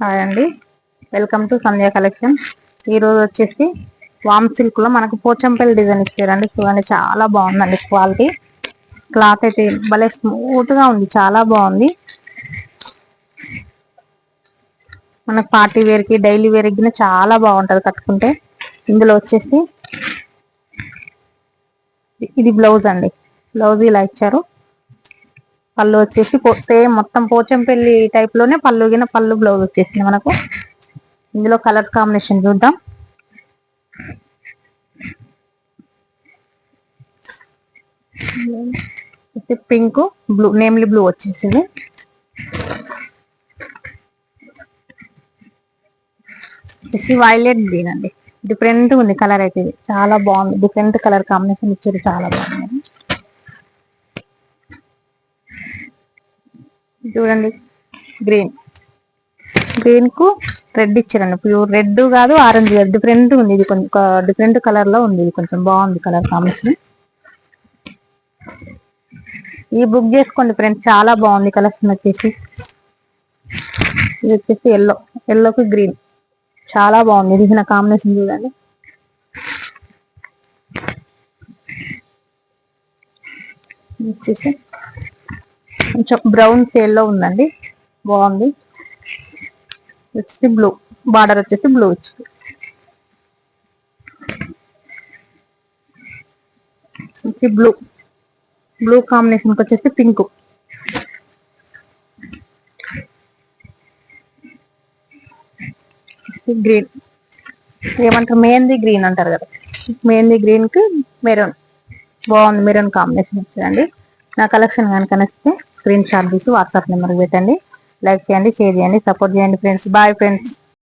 Hi అండి. Welcome to Sandhya collection ఈరోజు వచ్చేసి వామ్ సిల్క్లో మనకు పోచంపల్లి డిజైన్ ఇచ్చారండి. చూడండి చాలా బాగుందండి క్వాలిటీ క్లాత్ అయితే భలే స్మూత్గా ఉంది చాలా బాగుంది. మనకు పార్టీ వేర్కి డైలీ వేర్కి చాలా బాగుంటుంది కట్టుకుంటే. ఇందులో వచ్చేసి ఇది బ్లౌజ్ అండి. బ్లౌజ్ ఇలా ఇచ్చారు. పళ్ళు వచ్చేసి సేమ్ మొత్తం పోచంపల్లి టైప్లోనే పళ్ళు గిన పళ్ళు బ్లౌజ్ వచ్చేసింది మనకు. ఇందులో కలర్ కాంబినేషన్ చూద్దాం. పింక్ బ్లూ నేమ్లీ బ్లూ వచ్చేసింది. వచ్చేసి వైలెట్ గ్రీన్ అండి. డిఫరెంట్ ఉంది కలర్ అయితే ఇది. చాలా బాగుంది. డిఫరెంట్ కలర్ కాంబినేషన్ ఇచ్చారు చాలా బాగుంది. చూడండి. గ్రీన్. గ్రీన్కు రెడ్ ఇచ్చారండి. ప్యూర్ రెడ్ కాదు ఆరెంజ్ కాదు. డిఫరెంట్ ఉంది. ఇది కొంచెం డిఫరెంట్ కలర్లో ఉంది. ఇది కొంచెం బాగుంది కలర్ కాంబినేషన్. ఈ బుక్ చేసుకోండి ఫ్రెండ్స్. చాలా బాగుంది కలెక్షన్ వచ్చేసి. ఇది వచ్చేసి ఎల్లో. ఎల్లోకి గ్రీన్. చాలా బాగుంది. ఇది నా కాంబినేషన్ చూడండి. వచ్చేసి కొంచెం బ్రౌన్ సేల్లో ఉందండి. బాగుంది. వచ్చేసి బ్లూ. బార్డర్ వచ్చేసి బ్లూ వచ్చింది వచ్చి బ్లూ. బ్లూ కాంబినేషన్ వచ్చేసి పింక్. గ్రీన్. ఏమంటారు? మెహందీ గ్రీన్ అంటారు కదా. మెహందీ గ్రీన్కి మెరూన్. బాగుంది. మెరూన్ కాంబినేషన్ వచ్చిందండి. నా కలెక్షన్ కనుక నచ్చితే స్క్రీన్ షాట్ తీసి వాట్సాప్ నెంబర్కి పెట్టండి. లైక్ చేయండి షేర్ చేయండి సపోర్ట్ చేయండి ఫ్రెండ్స్ బాయ్ ఫ్రెండ్స్